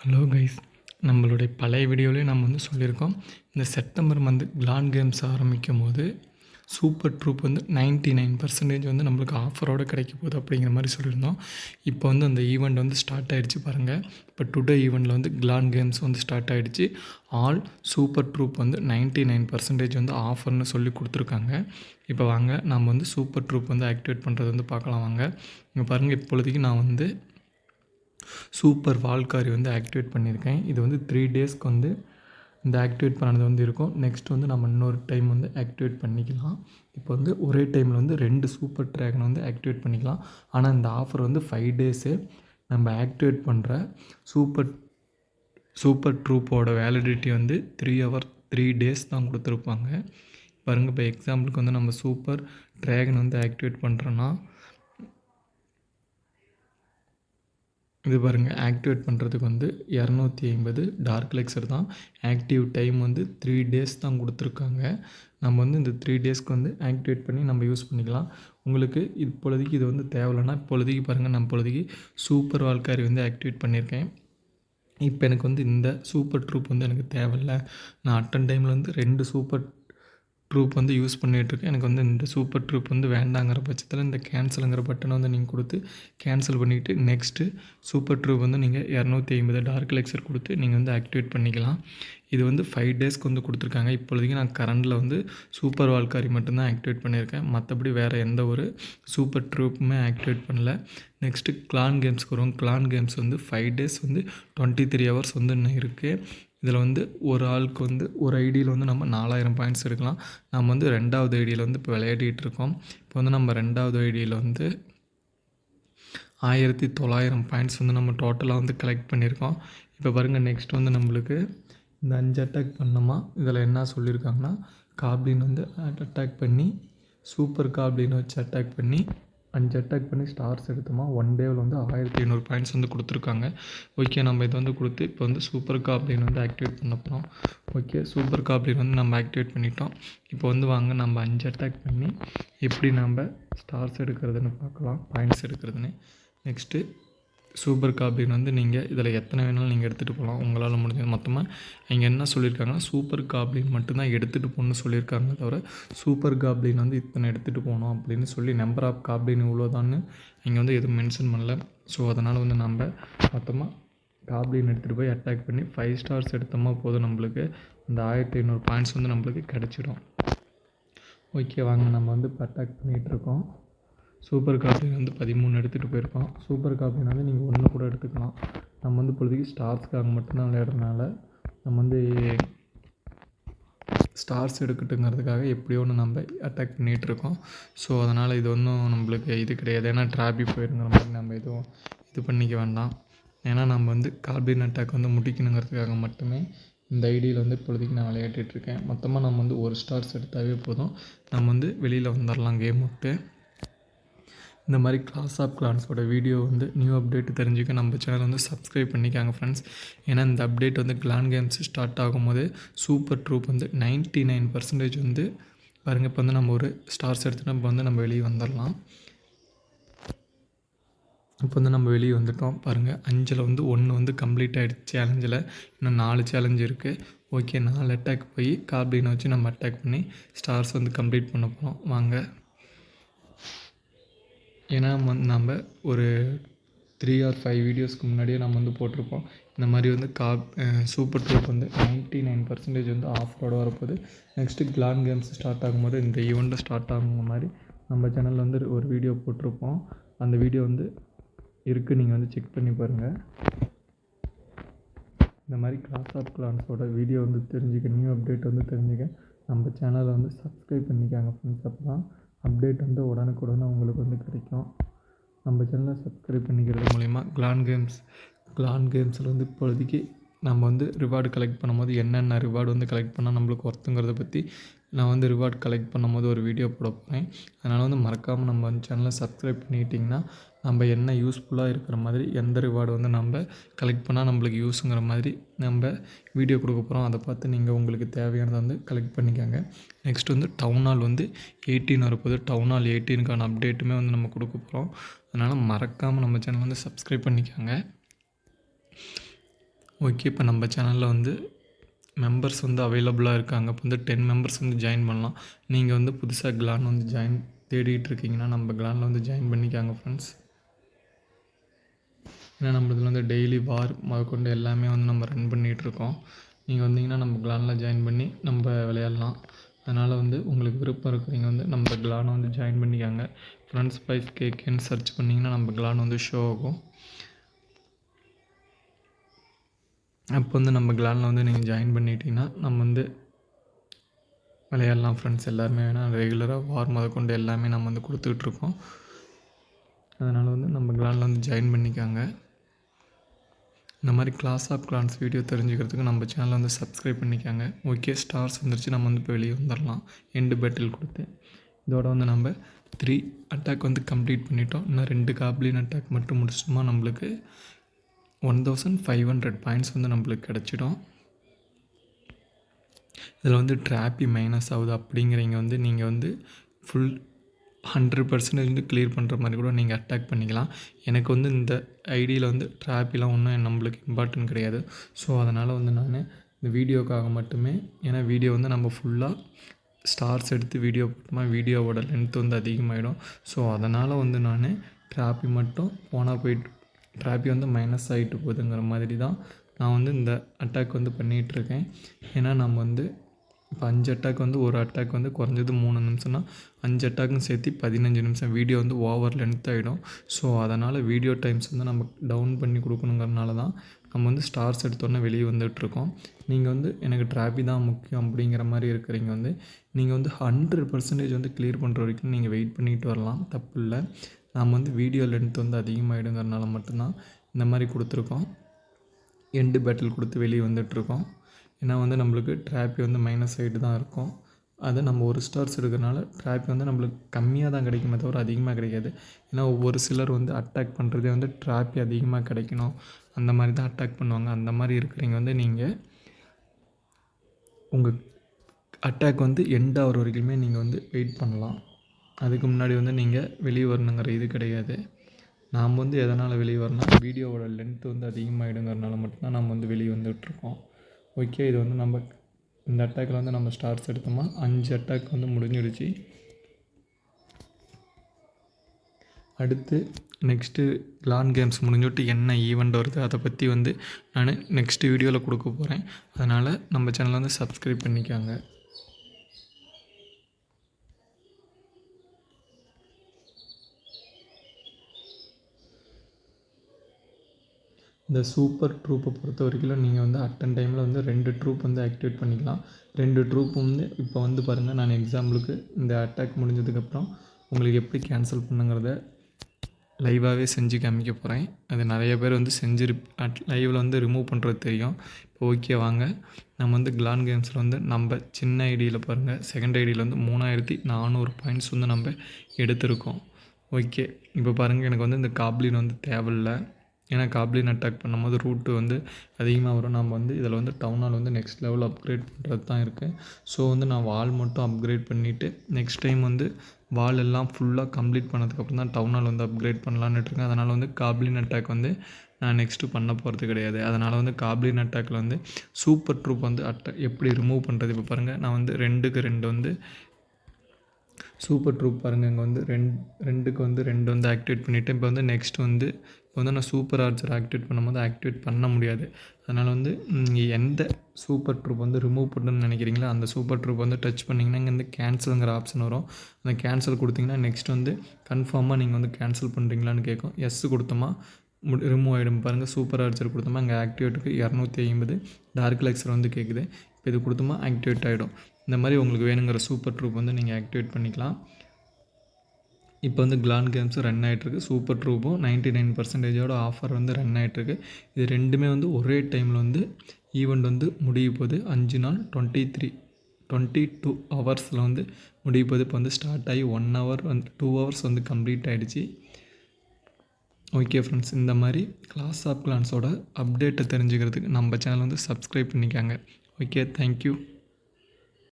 Hello guys நம்மளுடைய பழைய வீடியோவிலே நம்ம வந்து சொல்லியிருக்கோம் இந்த செப்டம்பர் மந்த் கிளான் கேம்ஸ் ஆரம்பிக்கும் போது சூப்பர் ட்ரூப் வந்து 99% நைன் பர்சன்டேஜ் வந்து நம்மளுக்கு ஆஃபரோடு கிடைக்க போகுது அப்படிங்கிற மாதிரி சொல்லியிருந்தோம். இப்போ வந்து அந்த ஈவெண்ட் வந்து ஸ்டார்ட் ஆகிடுச்சு பாருங்கள் இப்போ டுடே ஈவெண்ட்டில் வந்து கிளான் கேம்ஸ் வந்து ஸ்டார்ட் ஆகிடுச்சு ஆல் சூப்பர் ட்ரூப் வந்து 99% நைன் பர்சன்டேஜ் வந்து ஆஃபர்னு சொல்லி கொடுத்துருக்காங்க. இப்போ வாங்க நம்ம வந்து சூப்பர் ட்ரூப் வந்து ஆக்டிவேட் பண்ணுறது வந்து பார்க்கலாம் வாங்க. இங்கே பாருங்கள் இப்பொழுதைக்கு நான் வந்து சூப்பர் வால்காரி வந்து ஆக்டிவேட் பண்ணியிருக்கேன். இது வந்து த்ரீ டேஸ்க்கு வந்து இந்த ஆக்டிவேட் பண்ணது வந்து இருக்கும். நெக்ஸ்ட் வந்து நம்ம இன்னொரு டைம் வந்து ஆக்டிவேட் பண்ணிக்கலாம். இப்போ வந்து ஒரே டைமில் வந்து ரெண்டு சூப்பர் ட்ராகனை வந்து ஆக்டிவேட் பண்ணிக்கலாம். ஆனால் இந்த ஆஃபர் வந்து ஃபைவ் டேஸு நம்ம ஆக்டிவேட் பண்ணுற சூப்பர் சூப்பர் ட்ரூப்போட வேலிடிட்டி வந்து த்ரீ ஹவர் த்ரீ டேஸ் தான் கொடுத்துருப்பாங்க. பாருங்கள் இப்போ எக்ஸாம்பிளுக்கு வந்து நம்ம சூப்பர் ட்ராகன் வந்து ஆக்டிவேட் பண்ணுறோன்னா இது பாருங்கள் ஆக்டிவேட் பண்ணுறதுக்கு வந்து இரநூத்தி ஐம்பது டார்க் லெக்ஸர் தான். ஆக்டிவ் டைம் வந்து த்ரீ டேஸ் தான் கொடுத்துருக்காங்க. நம்ம வந்து இந்த த்ரீ டேஸ்க்கு வந்து ஆக்டிவேட் பண்ணி நம்ம யூஸ் பண்ணிக்கலாம். உங்களுக்கு இப்பொழுதுக்கு இது வந்து தேவையில்லைன்னா இப்பொழுதுக்கு பாருங்கள் நான் இப்பொழுதுக்கு சூப்பர் வால்காரி வந்து ஆக்டிவேட் பண்ணியிருக்கேன். இப்போ எனக்கு வந்து இந்த சூப்பர் ட்ரூப் வந்து எனக்கு தேவையில்ல. நான் அட்டன் டைமில் வந்து ரெண்டு சூப்பர் ட்ரூப் வந்து யூஸ் பண்ணிகிட்ருக்கேன் எனக்கு வந்து இந்த சூப்பர் ட்ரூப் வந்து வேண்டாங்கிற பட்சத்தில் இந்த கேன்சலுங்கிற பட்டனை வந்து நீங்கள் கொடுத்து கேன்சல் பண்ணிவிட்டு நெக்ஸ்ட்டு சூப்பர் ட்ரூப் வந்து நீங்கள் இரநூத்தி ஐம்பது டார்க் லெக்சர் கொடுத்து நீங்கள் வந்து ஆக்டிவேட் பண்ணிக்கலாம். இது வந்து ஃபைவ் டேஸ்க்கு வந்து கொடுத்துருக்காங்க. இப்பொழுதைக்கு நான் கரண்டில் வந்து சூப்பர் வால்காரி மட்டும்தான் ஆக்டிவேட் பண்ணியிருக்கேன். மற்றபடி வேறு எந்த ஒரு சூப்பர் ட்ரூப்புமே ஆக்டிவேட் பண்ணல. நெக்ஸ்ட்டு கிளான் கேம்ஸ்க்கு வரும் கிளான் கேம்ஸ் வந்து ஃபைவ் டேஸ் வந்து டுவெண்ட்டி த்ரீ ஹவர்ஸ் வந்து இன்னும் இருக்குது இதில் வந்து ஒரு ஆளுக்கு வந்து ஒரு ஐடியில் வந்து நம்ம நாலாயிரம் பாயிண்ட்ஸ் எடுக்கலாம். நம்ம வந்து ரெண்டாவது ஐடியில் வந்து இப்போ விளையாடிட்டு இருக்கோம். இப்போ வந்து நம்ம ரெண்டாவது ஐடியில் வந்து ஆயிரத்தி தொள்ளாயிரம் பாயிண்ட்ஸ் வந்து நம்ம டோட்டலாக வந்து கலெக்ட் பண்ணியிருக்கோம். இப்போ பாருங்கள் நெக்ஸ்ட் வந்து நம்மளுக்கு இந்த அஞ்சு அட்டாக் பண்ணோமா? இதில் என்ன சொல்லியிருக்காங்கன்னா காப்ளின் வந்து அட்டாக் பண்ணி சூப்பர் காப்ளின் வச்சு அட்டாக் பண்ணி அஞ்சு அட்டாக் பண்ணி ஸ்டார்ஸ் எடுத்தோமா? ஒன் டேவில் வந்து ஆயிரத்தி ஐநூறு பாயிண்ட்ஸ் வந்து கொடுத்துருக்காங்க. ஓகே நம்ம இதை வந்து கொடுத்து இப்போ வந்து சூப்பர் காப்ளின் வந்து ஆக்டிவேட் பண்ண போகிறோம் ஓகே சூப்பர் காப்ளின் வந்து நம்ம ஆக்டிவேட் பண்ணிட்டோம். இப்போ வந்து வாங்க நம்ம அஞ்சு அட்டாக் பண்ணி எப்படி நம்ம ஸ்டார்ஸ் எடுக்கிறதுன்னு பார்க்கலாம் பாயிண்ட்ஸ் எடுக்கிறதுன்னு. நெக்ஸ்ட்டு சூப்பர் காப்ளின் வந்து நீங்கள் இதில் எத்தனை வேணாலும் நீங்கள் எடுத்துகிட்டு போகலாம் உங்களால் முடிஞ்சது மொத்தமாக இங்கே என்ன சொல்லியிருக்காங்கன்னா சூப்பர் காப்ளின் மட்டும்தான் எடுத்துகிட்டு போகணும்னு சொல்லியிருக்காங்க தவிர சூப்பர் காப்ளின் வந்து இத்தனை எடுத்துகிட்டு போகணும் அப்படின்னு சொல்லி நம்பர் ஆஃப் காப்ளின் இவ்வளோதான்னு இங்கே வந்து எதுவும் மென்ஷன் பண்ணல. ஸோ அதனால் வந்து நம்ம மொத்தமாக காப்ளின் எடுத்துகிட்டு போய் அட்டாக் பண்ணி ஃபைவ் ஸ்டார்ஸ் எடுத்தோமா போதும் நம்மளுக்கு. அந்த ஆயிரத்தி ஐநூறு பாயிண்ட்ஸ் வந்து நம்மளுக்கு கிடச்சிடும். ஓகே வாங்க நம்ம வந்து இப்போ அட்டாக் பண்ணிகிட்ருக்கோம் சூப்பர் காப்பி வந்து பதிமூணு எடுத்துகிட்டு போயிருக்கோம். சூப்பர் காப்பினாலே நீங்கள் ஒன்று கூட எடுத்துக்கலாம். நம்ம வந்து இப்பொழுதைக்கு ஸ்டார்ஸ்க்காக மட்டும்தான் விளையாடுறதுனால நம்ம வந்து ஸ்டார்ஸ் எடுக்கட்டுங்கிறதுக்காக எப்படியோ ஒன்று நம்ம அட்டாக் பண்ணிகிட்ருக்கோம் ஸோ அதனால் இது ஒன்றும் நம்மளுக்கு இது கிடையாது. ஏன்னா ட்ராபி போயிருங்கிற மாதிரி நம்ம எதுவும் இது பண்ணிக்க வேண்டாம். ஏன்னா நம்ம வந்து கார்பின் அட்டாக் வந்து முடிக்கணுங்கிறதுக்காக மட்டுமே இந்த ஐடியில் வந்து இப்பொழுதைக்கு நான் விளையாடிட்டுருக்கேன் மொத்தமாக நம்ம வந்து ஒரு ஸ்டார்ஸ் எடுத்தாவே போதும். நம்ம வந்து வெளியில் வந்துடலாம் கேம் விட்டு இந்த மாதிரி கிளாஸ் ஆஃப் கிளான்ஸோட வீடியோ வந்து நியூ அப்டேட் தெரிஞ்சுக்க நம்ம சேனல் வந்து சப்ஸ்கிரைப் பண்ணிக்காங்க ஃப்ரெண்ட்ஸ் ஏன்னா இந்த அப்டேட் வந்து கிளான் கேம்ஸ் ஸ்டார்ட் ஆகும்போது சூப்பர் ட்ரூப் வந்து நைன்ட்டி நைன் பர்சன்டேஜ் வந்து பாருங்கள் இப்போ வந்து நம்ம ஒரு ஸ்டார்ஸ் எடுத்துகிட்டு இப்போ வந்து நம்ம வெளியே வந்துடலாம். இப்போ வந்து நம்ம வெளியே வந்துட்டோம். பாருங்கள் அஞ்சில் வந்து ஒன்று வந்து கம்ப்ளீட் ஆகிடுச்சு சேலஞ்சில் இன்னும் நாலு சேலஞ்ச் இருக்குது ஓகே நாலு அட்டாக் போய் கார்பினை வச்சு நம்ம அட்டாக் பண்ணி ஸ்டார்ஸ் வந்து கம்ப்ளீட் பண்ண போகிறோம் வாங்க. ஏன்னா வந்து நம்ம ஒரு த்ரீ ஆர் ஃபைவ் வீடியோஸ்க்கு முன்னாடியே நம்ம வந்து போட்டிருப்போம். இந்த மாதிரி வந்து கா சூப்பர் ட்ரூப் வந்து நைன்ட்டி நைன் பர்சன்டேஜ் வந்து ஆஃபரோடு வரப்போகுது நெக்ஸ்ட்டு கிளான் கேம்ஸ் ஸ்டார்ட் ஆகும்போது இந்த ஈவெண்ட்டு ஸ்டார்ட் ஆகுங்க மாதிரி நம்ம சேனலில் வந்து ஒரு வீடியோ போட்டிருப்போம். அந்த வீடியோ வந்து இருக்குது நீங்கள் வந்து செக் பண்ணி பாருங்கள் இந்த மாதிரி கிளாஸ் ஆஃப் கிளான்ஸோட வீடியோ வந்து தெரிஞ்சுக்க நியூ அப்டேட் வந்து தெரிஞ்சுக்க நம்ம சேனலை வந்து சப்ஸ்கிரைப் பண்ணிக்காங்க ஃப்ரெண்ட்ஸ் அப்போ தான் அப்டேட் வந்து உடனுக்குடனே உங்களுக்கு வந்து கிடைக்கும். நம்ம சேனலை சப்ஸ்கிரைப் பண்ணிக்கிறது மூலிமா கிளான் கேம்ஸ் கிளான் கேம்ஸில் வந்து இப்போதைக்கு நம்ம வந்து ரிவார்டு கலெக்ட் பண்ணும்போது என்னென்ன ரிவார்டு வந்து கலெக்ட் பண்ணால் நம்மளுக்கு ஒர்த்துங்கிறத பற்றி நான் வந்து ரிவார்ட் கலெக்ட் பண்ணும்போது ஒரு வீடியோ போட போகிறேன் அதனால் வந்து மறக்காமல் நம்ம வந்து சேனலை சப்ஸ்கிரைப் பண்ணிக்கிட்டிங்கன்னா நம்ம என்ன யூஸ்ஃபுல்லாக இருக்கிற மாதிரி எந்த ரிவார்டு வந்து நம்ம கலெக்ட் பண்ணால் நம்மளுக்கு யூஸுங்கிற மாதிரி நம்ம வீடியோ கொடுக்க போகிறோம் அதை பார்த்து நீங்கள் உங்களுக்கு தேவையானதை வந்து கலெக்ட் பண்ணிக்கோங்க. நெக்ஸ்ட் வந்து டவுன் ஹால் வந்து எயிட்டீன் வரப்போது டவுன் ஹால் எயிட்டீனுக்கான அப்டேட்டுமே வந்து நம்ம கொடுக்க போகிறோம் அதனால் மறக்காமல் நம்ம சேனல் வந்து சப்ஸ்கிரைப் பண்ணிக்கோங்க. ஓகே இப்போ நம்ம சேனலில் வந்து மெம்பர்ஸ் வந்து அவைலபிளாக இருக்காங்க. இப்போ வந்து டென் மெம்பர்ஸ் வந்து ஜாயின் பண்ணலாம். நீங்கள் வந்து புதுசாக கிளான் வந்து ஜாயின் தேடிட்டு இருக்கீங்கன்னா நம்ம கிளானில் வந்து ஜாயின் பண்ணிக்காங்க ஃப்ரெண்ட்ஸ் ஏன்னா நம்ம இதில் வந்து டெய்லி வார் முதற்கொண்டு எல்லாமே வந்து நம்ம ரன் பண்ணிகிட்ருக்கோம் நீங்கள் வந்தீங்கன்னா நம்ம கிளானில் ஜாயின் பண்ணி நம்ம விளையாடலாம். அதனால் வந்து உங்களுக்கு விருப்பம் இருக்கிறவங்க வந்து நம்ம கிளானை வந்து ஜாயின் பண்ணிக்காங்க. ஃப்ரெண்ட்ஸ் பைஸ் கேக்குன்னு சர்ச் பண்ணிங்கன்னா நம்ம கிளான் வந்து ஷோ ஆகும். அப்போ வந்து நம்ம கிளானில் வந்து நீங்கள் ஜாயின் பண்ணிட்டீங்கன்னா நம்ம வந்து விளையாடலாம் ஃப்ரெண்ட்ஸ் எல்லாருமே. வேணால் ரெகுலராக வார் முதற்கொண்டு எல்லாமே நம்ம வந்து கொடுத்துட்ருக்கோம் அதனால் வந்து நம்ம கிளானில் வந்து ஜாயின் பண்ணிக்காங்க. இந்த மாதிரி கிளாஸ் ஆஃப் கிளான்ஸ் வீடியோ தெரிஞ்சுக்கிறதுக்கு நம்ம சேனலை வந்து சப்ஸ்கிரைப் பண்ணிக்காங்க. ஓகே ஸ்டார்ஸ் வந்துருச்சு நம்ம வந்து இப்போ வெளியே வந்துடலாம் எண்டு பேட்டில் கொடுத்து. இதோட வந்து நம்ம த்ரீ அட்டாக் வந்து கம்ப்ளீட் பண்ணிட்டோம். இன்னும் ரெண்டு காப்ளின் அட்டாக் மட்டும் முடிச்சிட்டோமா நம்மளுக்கு? One thousand five hundred points வந்து நம்மளுக்கு கிடச்சிடும். இதில் வந்து ட்ராப்பி மைனஸ் ஆகுது அப்படிங்கிறீங்க வந்து நீங்கள் வந்து ஃபுல் ஹண்ட்ரட் பர்சன்டேஜ் வந்து கிளியர் பண்ணுற மாதிரி கூட நீங்கள் அட்டாக் பண்ணிக்கலாம். எனக்கு வந்து இந்த ஐடியில் வந்து ட்ராப்பிலாம் ஒன்றும் நம்மளுக்கு இம்பார்ட்டன்ட் கிடையாது. ஸோ அதனால் வந்து நான் இந்த வீடியோக்காக மட்டுமே ஏன்னா வீடியோ வந்து நம்ம ஃபுல்லாக ஸ்டார்ஸ் எடுத்து வீடியோ போட்டோமா வீடியோவோட லென்த் வந்து அதிகமாகிடும் ஸோ அதனால் வந்து நான் ட்ராப்பி மட்டும் போனால் போயிட்டு ட்ராபி வந்து மைனஸ் ஆகிட்டு போகுதுங்கிற மாதிரி தான் நான் வந்து இந்த அட்டாக் வந்து பண்ணிகிட்ருக்கேன் ஏன்னா நம்ம வந்து இப்போ அஞ்சு அட்டாக் வந்து ஒரு அட்டாக் வந்து குறைஞ்சது மூணு நிமிஷம்னா அஞ்சு அட்டாக்கும் சேர்த்து பதினஞ்சு நிமிஷம். வீடியோ வந்து ஓவர் லென்த் ஆகிடும் ஸோ அதனால் வீடியோ டைம்ஸ் வந்து நம்ம டவுன் பண்ணி கொடுக்கணுங்கிறனால தான் நம்ம வந்து ஸ்டார்ஸ் எடுத்தோன்னே வெளியே வந்துட்டுருக்கோம். நீங்கள் வந்து எனக்கு ட்ராபி தான் முக்கியம் அப்படிங்கிற மாதிரி இருக்கிறீங்க வந்து நீங்கள் வந்து ஹண்ட்ரட் பர்சன்டேஜ் வந்து கிளியர் பண்ணுற வரைக்கும் நீங்கள் வெயிட் பண்ணிட்டு வரலாம். தப்பு இல்லை நாம் வந்து வீடியோ லென்த் வந்து அதிகமாகிடுங்கிறனால மட்டும்தான் இந்த மாதிரி கொடுத்துருக்கோம். எண்டு பேட்டில் கொடுத்து வெளியே வந்துட்டுருக்கோம். ஏன்னா வந்து நம்மளுக்கு ட்ராப்பி வந்து மைனஸ் சைடு தான் இருக்கும். அது நம்ம ஒரு ஸ்டார்ஸ் எடுக்கிறனால ட்ராப்பி வந்து நம்மளுக்கு கம்மியாக தான் கிடைக்குமே தவிர அதிகமாக கிடைக்காது. ஏன்னா ஒவ்வொரு சிலர் வந்து அட்டாக் பண்ணுறதே வந்து ட்ராப்பி அதிகமாக கிடைக்கணும். அந்த மாதிரி தான் அட்டாக் பண்ணுவாங்க. அந்த மாதிரி இருக்கிறீங்க வந்து நீங்கள் உங்கள் அட்டாக் வந்து எண்ட் ஆகிற வரைக்குமே நீங்கள் வந்து வெயிட் பண்ணலாம். அதுக்கு முன்னாடி வந்து நீங்கள் வெளியே வரணுங்கிற இது கிடையாது. நாம் வந்து எதனால் வெளியே வரணும் வீடியோவோட லென்த் வந்து அதிகமாகிடுங்கிறனால மட்டும்தான் நம்ம வந்து வெளியே வந்துகிட்ருக்கோம் ஓகே இது வந்து நம்ம இந்த அட்டாக்கில் வந்து நம்ம ஸ்டார்ஸ் எடுத்தோமா? அஞ்சு அட்டாக் வந்து முடிஞ்சிடுச்சு. அடுத்து நெக்ஸ்ட்டு லான் கேம்ஸ் முடிஞ்சுட்டு என்ன ஈவெண்ட் வருது அதை பற்றி வந்து நான் நெக்ஸ்ட்டு வீடியோவில் கொடுக்க போகிறேன் அதனால் நம்ம சேனலை வந்து சப்ஸ்கிரைப் பண்ணிக்காங்க. இந்த சூப்பர் ட்ரூப்பை பொறுத்த வரைக்கும் நீங்கள் வந்து அட்டன் டைமில் வந்து ரெண்டு ட்ரூப் வந்து ஆக்டிவேட் பண்ணிக்கலாம். ரெண்டு ட்ரூப் வந்து இப்போ வந்து பாருங்கள் நான் எக்ஸாம்பிளுக்கு இந்த அட்டாக் முடிஞ்சதுக்கப்புறம் உங்களுக்கு எப்படி கேன்சல் பண்ணுங்கிறத லைவாகவே செஞ்சு காமிக்க போகிறேன் அது நிறைய பேர் வந்து செஞ்சு அட் லைவில் வந்து ரிமூவ் பண்ணுறது தெரியும். இப்போ ஓகே வாங்க. நம்ம வந்து கிளான் கேம்ஸில் வந்து நம்ம சின்ன ஐடியில் பாருங்கள் செகண்ட் ஐடியில் வந்து மூணாயிரத்தி நானூறு பாயிண்ட்ஸ் வந்து நம்ம எடுத்திருக்கோம். ஓகே இப்போ பாருங்கள் எனக்கு வந்து இந்த காப்ளின் வந்து தேவையில்லை. ஏன்னா காப்ளின் அட்டாக் பண்ணும்போது ரூட்டு வந்து அதிகமாக வரும். நம்ம வந்து இதில் வந்து டவுனால் வந்து நெக்ஸ்ட் லெவல் அப்கிரேட் பண்ணுறது தான் இருக்குது ஸோ வந்து நான் வால் மட்டும் அப்கிரேட் பண்ணிவிட்டு நெக்ஸ்ட் டைம் வந்து வால் எல்லாம் ஃபுல்லாக கம்ப்ளீட் பண்ணதுக்கப்புறம் தான் டவுனால் வந்து அப்கிரேட் பண்ணலான்னு இருக்கேன் அதனால் வந்து காப்ளின் அட்டாக் வந்து நான் நெக்ஸ்ட்டு பண்ண போகிறது கிடையாது. அதனால் வந்து காப்ளின் அட்டாக்கில் வந்து சூப்பர் ட்ரூப் வந்து அட்டாக் எப்படி ரிமூவ் பண்ணுறது இப்போ பாருங்கள் நான் வந்து ரெண்டுக்கு ரெண்டு வந்து சூப்பர் ட்ரூப் பாருங்கள் இங்கே வந்து ரெண்டு ரெண்டுக்கு வந்து ரெண்டு வந்து ஆக்டிவேட் பண்ணிவிட்டு இப்போ வந்து நெக்ஸ்ட் வந்து வந்து நான் சூப்பர் ஆர்ச்சர் ஆக்டிவேட் பண்ணும்போது ஆக்டிவேட் பண்ண முடியாது. அதனால் வந்து நீங்கள் எந்த சூப்பர் ட்ரூப் வந்து ரிமூவ் பண்ணணும்னு நினைக்கிறீங்களோ அந்த சூப்பர் ட்ரூப் வந்து டச் பண்ணிங்கன்னா இங்கே வந்து கேன்சலுங்கிற ஆப்ஷன் வரும். அந்த கேன்சல் கொடுத்தீங்கன்னா நெக்ஸ்ட் வந்து கன்ஃபார்மாக நீங்கள் வந்து கேன்சல் பண்ணுறீங்களான்னு கேட்கும் எஸ் கொடுத்தோமா ரிமூவ் ஆகிடும் பாருங்கள் சூப்பர் ஆர்ச்சர் கொடுத்தோமா அங்கே ஆக்டிவேட்டுக்கு இரநூத்தி ஐம்பது. டார்க் லெக்ஸர் வந்து கேட்குது இப்போ இது கொடுத்தோமா ஆக்டிவேட் ஆகிடும் இந்த மாதிரி உங்களுக்கு வேணுங்கிற சூப்பர் ட்ரூப் வந்து நீங்கள் ஆக்டிவேட் பண்ணிக்கலாம். இப்போ வந்து கிளான் கேம்ஸும் ரன் ஆகிட்ருக்கு சூப்பர் ட்ரூப்பும் நைன்ட்டி நைன் பர்சன்டேஜோட ஆஃபர் வந்து ரன் ஆகிட்ருக்கு இது ரெண்டுமே வந்து ஒரே டைமில் வந்து ஈவெண்ட் வந்து முடிய போகுது அஞ்சு நாள் டுவெண்ட்டி த்ரீ டுவெண்ட்டி டூ ஹவர்ஸில் வந்து முடிய போகுது இப்போ வந்து ஸ்டார்ட் ஆகி ஒன் ஹவர் வந்து டூ ஹவர்ஸ் வந்து கம்ப்ளீட் ஆகிடுச்சு ஓகே ஃப்ரெண்ட்ஸ் இந்த மாதிரி கிளாஸ் ஆஃப் கிளான்ஸோட அப்டேட்டை தெரிஞ்சுக்கிறதுக்கு நம்ம சேனல் வந்து சப்ஸ்கிரைப் பண்ணிக்காங்க. Okay thank you